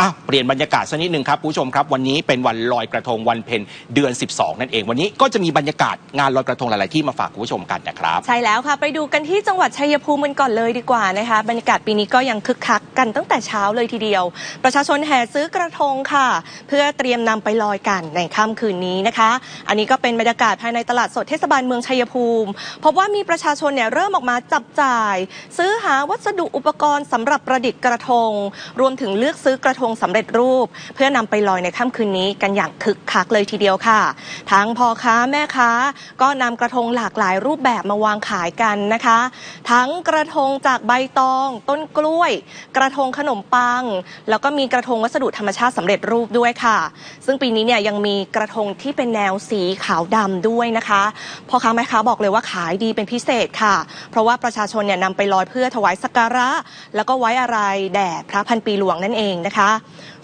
อะเปลี่ยนบรรยากาศสักนิดหนึ่งครับผู้ชมครับ วันนี้เป็นวันลอยกระทงวันเพ็ญเดือน 12 นั่นเอง วันนี้ก็จะมีบรรยากาศงานลอยกระทงหลายๆที่มาฝากคุณผู้ชมกันนะครับ ใช่แล้วค่ะ ไปดูกันที่จังหวัดชัยภูมิกันก่อนเลยดีกว่านะคะ บรรยากาศปีนี้ก็ยังคึกคักกันตั้งแต่เช้าเลยทีเดียว ประชาชนแห่ซื้อกระทงค่ะ เพื่อเตรียมนำไปลอยกันในค่ำคืนนี้นะคะ อันนี้ก็เป็นบรรยากาศภายในตลาดสดเทศบาลเมืองชัยภูมิพบว่ามีประชาชนเนี่ยเริ่มออกมาจับจ่าย ซื้อหาวัสดุอุปกรณ์สำหรับประดิษฐ์กระทง รวมถึงเลือกซื้อกระทงสำเร็จรูป เพื่อนำไปลอยในค่ำคืนนี้กันอย่างคึกคักเลยทีเดียวค่ะ ทั้งพ่อค้าแม่ค้าก็นำกระทงหลากหลายรูปแบบมาวางขายกันนะคะ ทั้งกระทงจากใบตอง ต้นกล้วย กระทงขนมปัง แล้วก็มีกระทงวัสดุธรรมชาติสำเร็จรูปด้วยค่ะ ซึ่งปีนี้เนี่ยยังมีกระทงที่เป็นแนวสีขาวดำด้วยนะคะพ่อค้าแม่ค้าบอกเลยว่าขายดีเป็นพิเศษค่ะ เพราะว่าประชาชนเนี่ยนำไปลอยเพื่อถวายสักการะ แล้วก็ไว้อะไรแด่พระพันปีหลวงนั่นเองนะคะ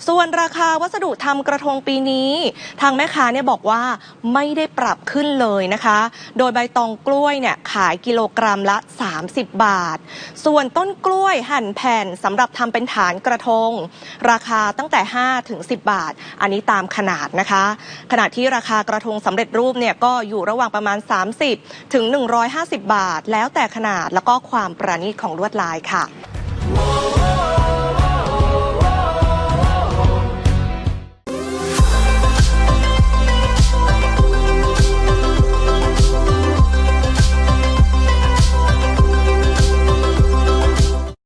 ส่วนราคาวัสดุทำกระทงปีนี้ ทางแม่ค้าเนี่ยบอกว่าไม่ได้ปรับขึ้นเลยนะคะ โดยใบตองกล้วยเนี่ยขายกิโลกรัมละ 30 บาท ส่วนต้นกล้วยหั่นแผ่นสำหรับทำเป็นฐานกระทง ราคาตั้งแต่ 5 ถึง 10 บาท อันนี้ตามขนาดนะคะ ขณะที่ราคากระทงสำเร็จรูปเนี่ยก็อยู่ระหว่างประมาณ 30 ถึง 150 บาท แล้วแต่ขนาดแล้วก็ความประณีตของลวดลายค่ะ